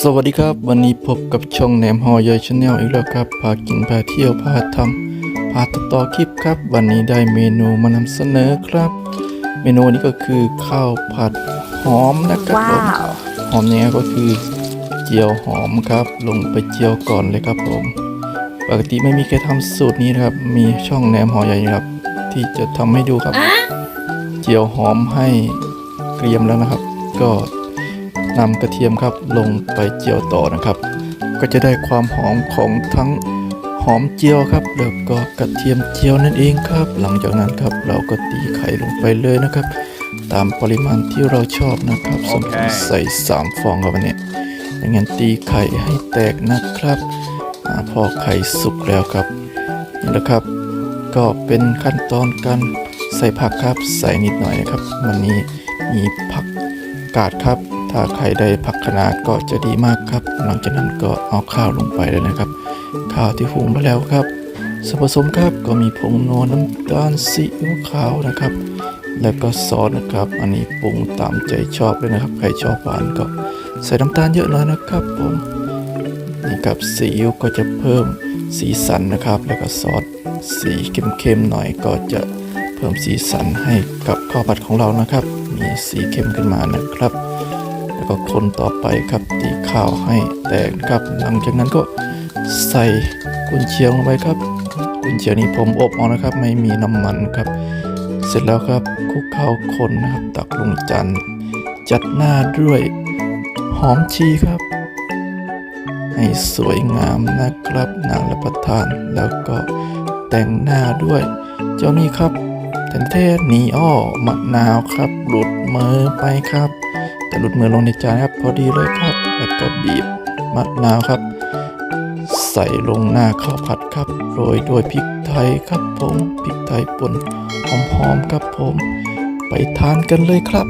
สวัสดีครับ วันนี้พบกับช่องแหนมฮอยอยชาแนลอีกแล้วครับ พากินพาเที่ยวพาทำพาตัดต่อคลิปครับ วันนี้ได้เมนูมานำเสนอครับ เมนูนี้ก็คือข้าวผัดหอมนะครับผมว้าวหอมเนี่ยก็คือเจียวหอมครับ ลงไปเจียวก่อนเลยครับผมปกติไม่มีใครทำสูตรนี้นะครับ มีช่องแหนมฮอยอยครับ ที่จะทำให้ดูครับ เจียวหอมให้เกรียมแล้วนะครับ ก็ นำกระเทียมครับลงไปเจียวต่อนะครับ ก็จะได้ความหอมของทั้งหอมเจียวครับแล้วก็กระเทียมเจียวนั่นเองครับ หลังจากนั้นครับเราก็ตีไข่ลงไปเลยนะครับ ตามปริมาณที่เราชอบนะครับสมมติใส่สามฟองครับวันนี้อย่างนั้นตีไข่ให้แตกนะครับอพอไข่สุกแล้วครับนี่แหละครับ ก็เป็นขั้นตอนการใส่ผักครับใส่นิดหน่อยนะครับ วันนี้มีผักกาดครับ ถ้าใครได้ผักขนาดก็จะดีมากครับ หลังจากนั้นก็เอาข้าวลงไปเลยนะครับ ข้าวที่หุงไปแล้วครับส่วนผสมครับก็มีผงนัวน้ำตาลซีอิ๊วขาวนะครับ แล้วก็ซอสนะครับ อันนี้ปรุงตามใจชอบเลยนะครับ ใครชอบหวานก็ใส่น้ำตาลเยอะหน่อยนะครับผมนี่ครับซีอิ๊วก็จะเพิ่มสีสันนะครับ แล้วก็ซอสสีเข้มๆหน่อยก็จะเพิ่มสีสันให้กับข้าวผัดของเรานะครับ มีสีเข้มขึ้นมานะครับ แล้วก็คนต่อไปครับตีข้าวให้แตกครับ หลังจากนั้นก็ใส่กุนเชียงลงไปครับ กุนเชียงนี่ผมอบเอานะครับ ไม่มีน้ำมันครับ เสร็จแล้วครับคลุกข้าวคนนะครับ ตักลงจานจัดหน้าด้วยหอมชีครับ ให้สวยงามนะครับนางรับประทานแล้วก็แต่งหน้าด้วย เจ้านี่ครับแทนเทศนีอ้อมะนาวครับ หลุดมือไปครับ แต่หลุดมือลงในจานครับ พอดีเลยครับ แล้วก็บีบมะนาวครับ ใส่ลงหน้าข้าวผัดครับโรยด้วยพริกไทยครับผมพริกไทยป่นหอมๆครับผม ไปทานกันเลยครับ